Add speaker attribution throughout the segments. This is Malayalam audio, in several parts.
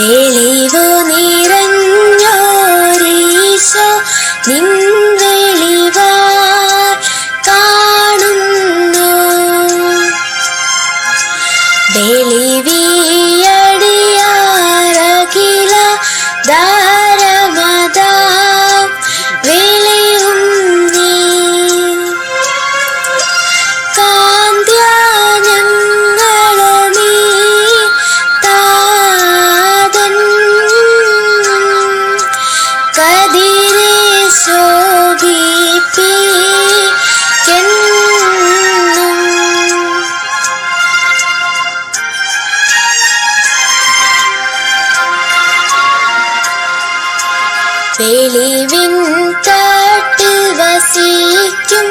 Speaker 1: വെളിവു നിറഞ്ഞോരീശോ നിൻ വെളിവിൻ കാട്ടിൽ വസിക്കും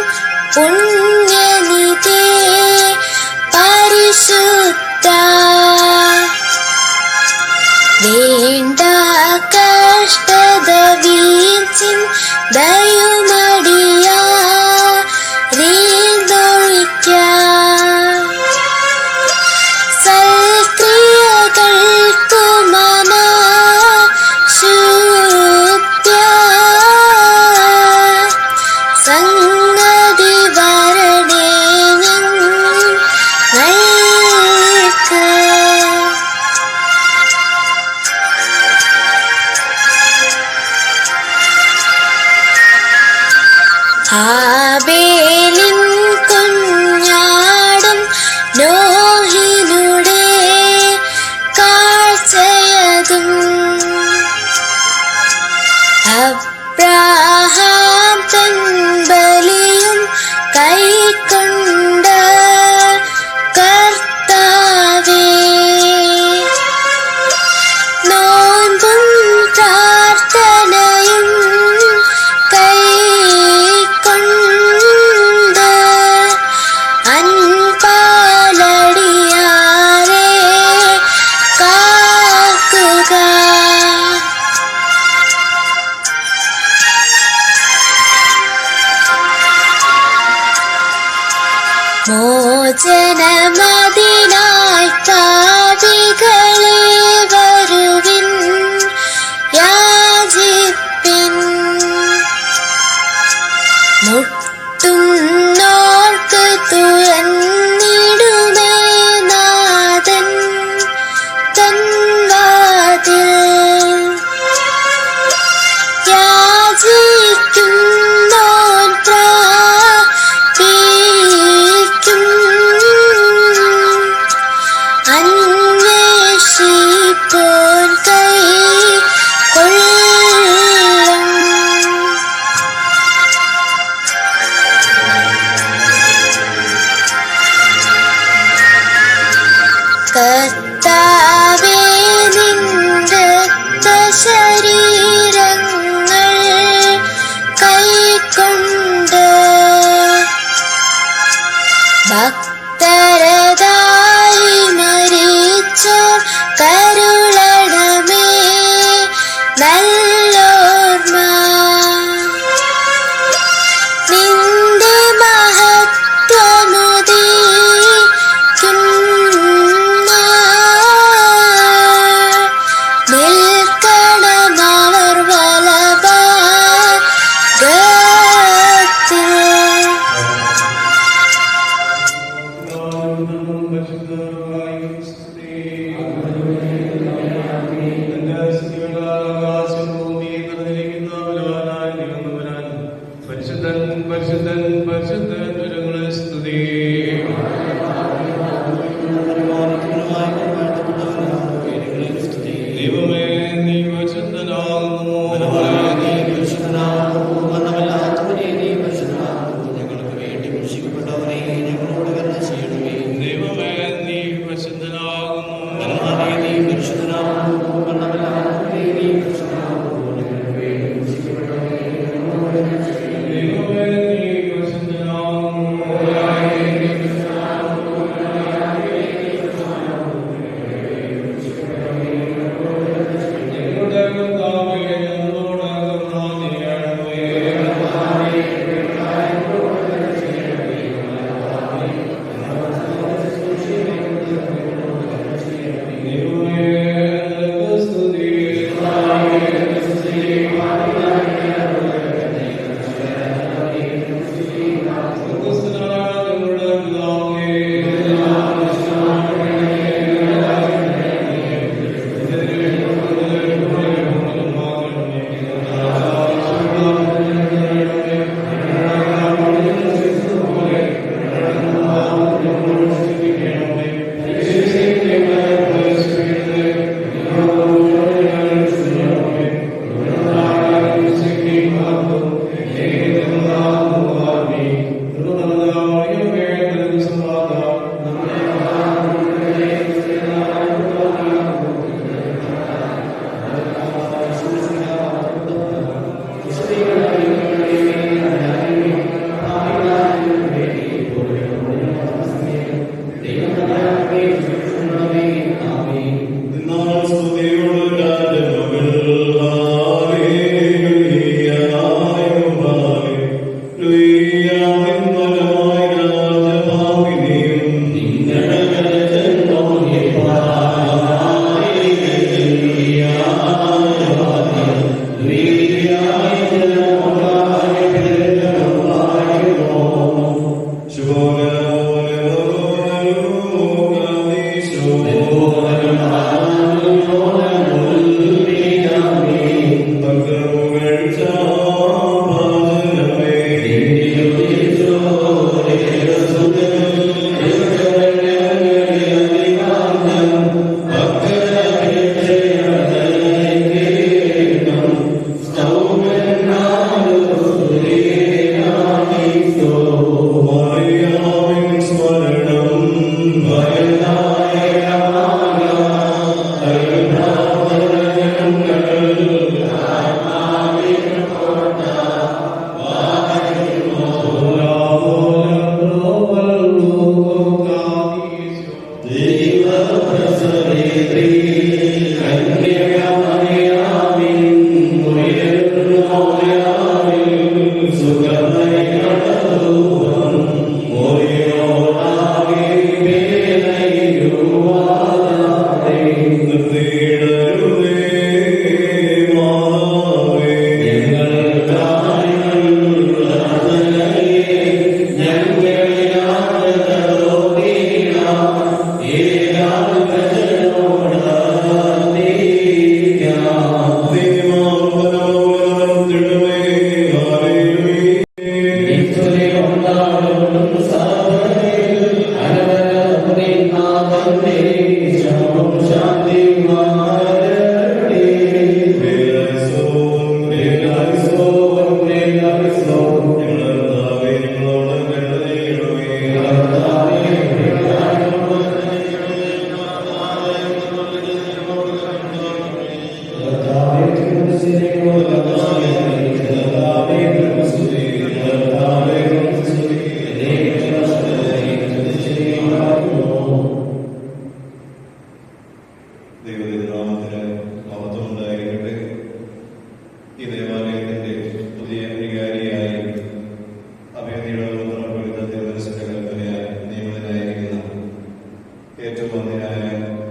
Speaker 2: ഏറ്റവും വന്നിനായ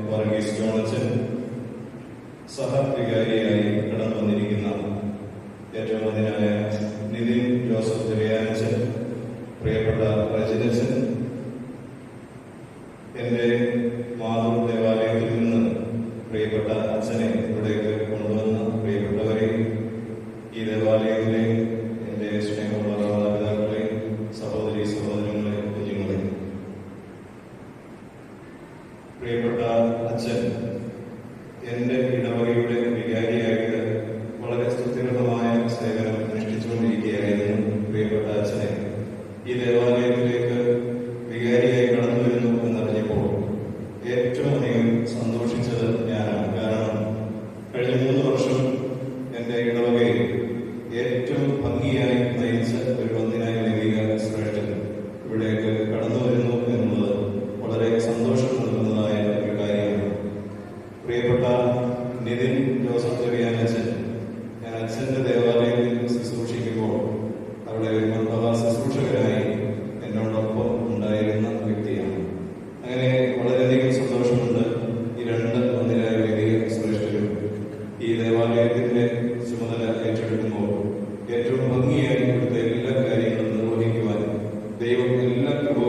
Speaker 2: വർഗീസ് ജോണച്ചൻ സഹവികാരിയായി കടന്നു വന്നിരിക്കുന്ന ഏറ്റവും വന്നിനായ നിതിൻ ജോസഫ് ചെറിയാനച്ചൻ പ്രിയപ്പെട്ട
Speaker 3: രചനച്ചൻ
Speaker 4: എന്റെ വിജയങ്ങൾ எல்லாருக்கும்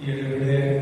Speaker 4: y el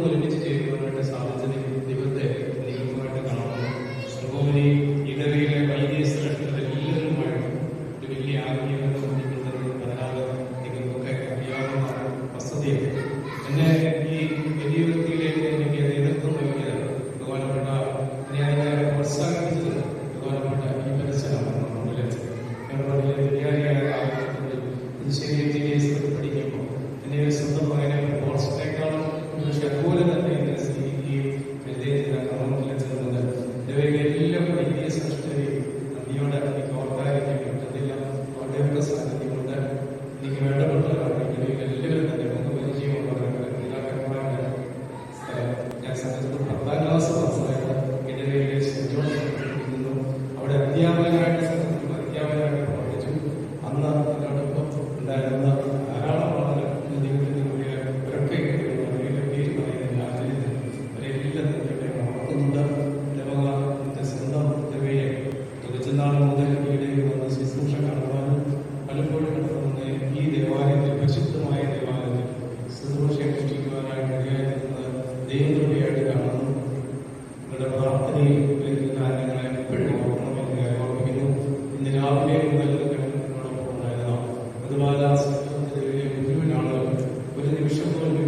Speaker 4: ഒരുമിച്ച് ചെയ്യുവാനായിട്ട് സാധിച്ചത് നിമിഷങ്ങൾ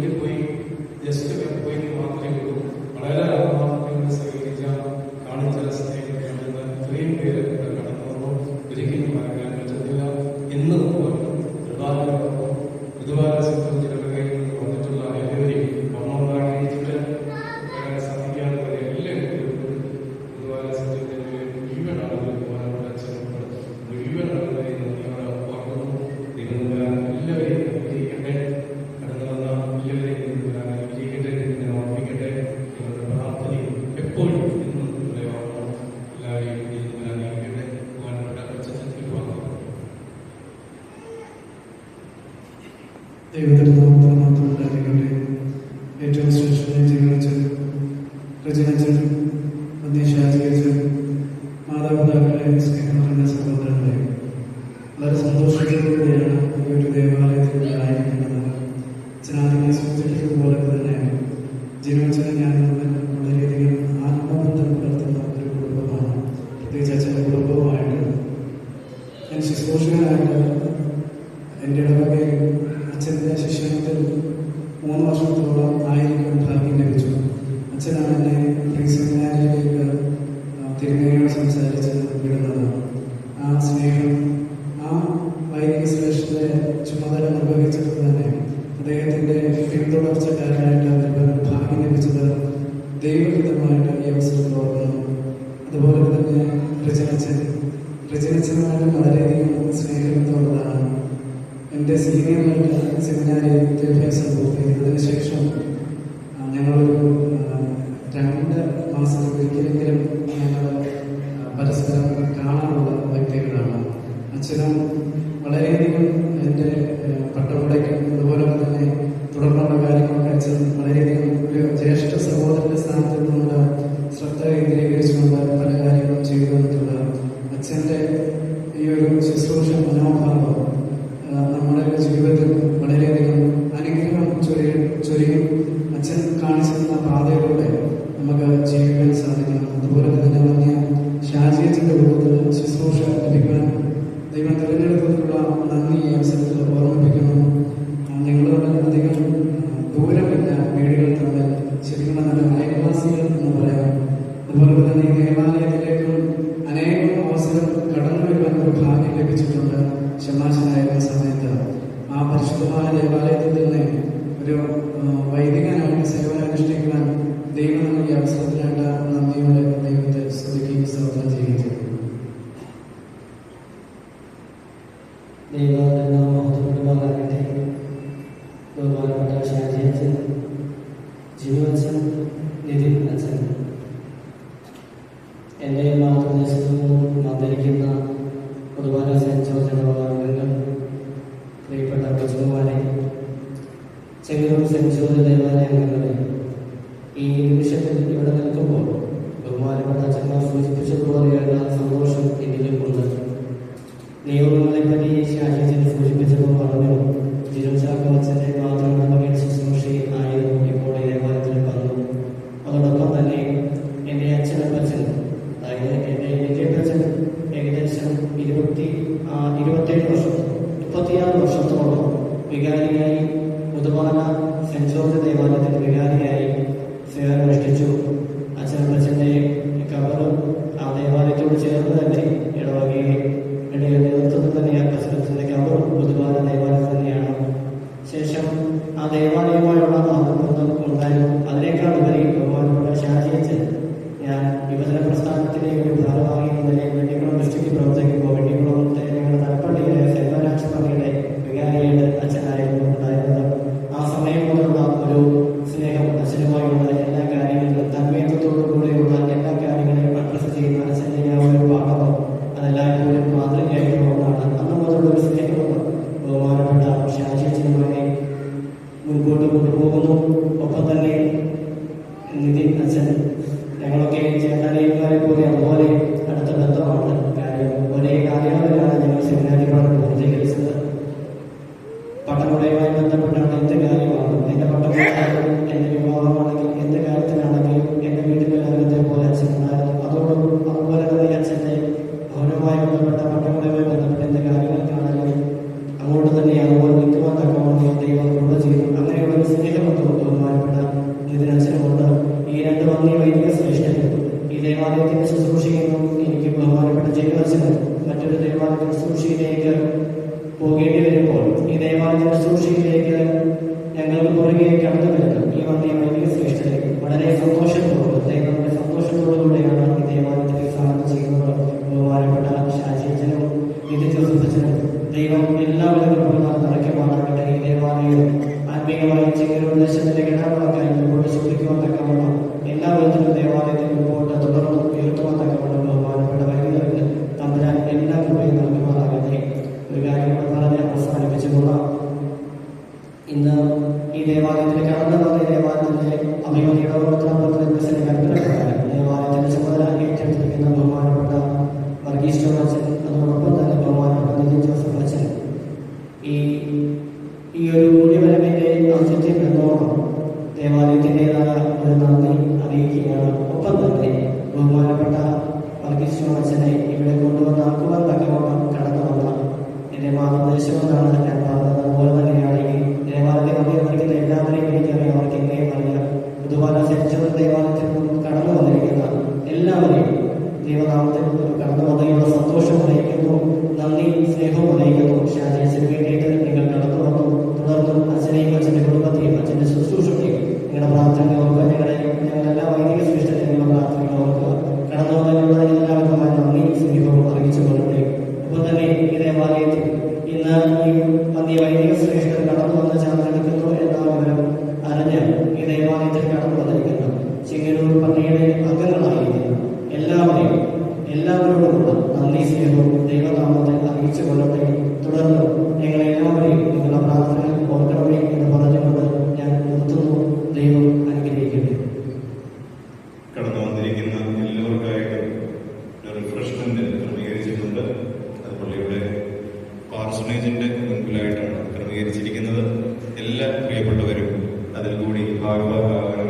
Speaker 4: ദൈവത്തിന്റെ
Speaker 5: നാമത്തിൽ മാത്രം ഏറ്റവും ശ്രേഷ്ഠമായി ജീവിച്ച രചന ചെയ്തു അസോസിയേഷന്റെ ചുമതല നിർവഹിച്ചിട്ട് തന്നെ അദ്ദേഹത്തിന്റെ പിന്തുടർച്ചക്കാരനായിട്ട് അദ്ദേഹം ഭാഗ്യം ലഭിച്ചത്. ദൈവഹിതമായിട്ട് ഈ അവസരം ഓർക്കണം അതുപോലെ തന്നെ രചനച്ചൻ രചനച്ചനായിട്ട് വളരെയധികം സ്നേഹത്തോടുള്ളതാണ് എന്റെ സീനിയറായിട്ട് സെമിനാരി വിദ്യാഭ്യാസം പൂർത്തിയായതിനുശേഷം ഞങ്ങളൊരു രണ്ട് മാസത്തിലേക്കെങ്കിലും മനോഭാവം നമ്മുടെയൊക്കെ ജീവിതത്തിൽ വളരെയധികം അനുഗ്രഹം ചൊരിയും അച്ഛൻ കാണിച്ചിരുന്ന പാതയിലൂടെ നമുക്ക് ജീവിക്കാൻ
Speaker 6: സാധിക്കും. जीवन से। ദേവാലയത്തിന് ശുശ്രൂഷിക്കുന്നു എനിക്ക് ബഹുമാനപ്പെട്ട ജയിലർശന് മറ്റൊരു ദേവാലയ ശുശ്രൂഷയിലേക്ക് പോകേണ്ടി വരുമ്പോൾ ഈ ദേവാലയ ശുശ്രൂഷയിലേക്ക് ഞങ്ങൾക്ക് പുറകെ കടന്നു വരുന്നത് ഈ വന്ദി വൈദിക ശ്രേഷ്ഠതയിലേക്ക് വളരെ സന്തോഷത്തോടെ ദൈവത്തിന്റെ സന്തോഷത്തോടുകൂടെയാണ് ഈ ദേവാലയത്തിലേക്ക് സ്നാനം ചെയ്യുന്നത്. ബഹുമാനപ്പെട്ട ഷാജീജനും നിധി ജോസഫച്ചനും ദൈവം എല്ലാവരും നിറയ്ക്ക് മാത്രമായിട്ട് ഈ ദേവാലയം ആത്മീയമായി ചെയ്യുന്ന ഉദ്ദേശത്തിന്റെ കിടാവാക്കായി മുമ്പോട്ട് ശ്രദ്ധിക്കുവാൻ തക്കവണ്ണം
Speaker 7: En
Speaker 3: la última de rodillas, el cuerpo. Allah'a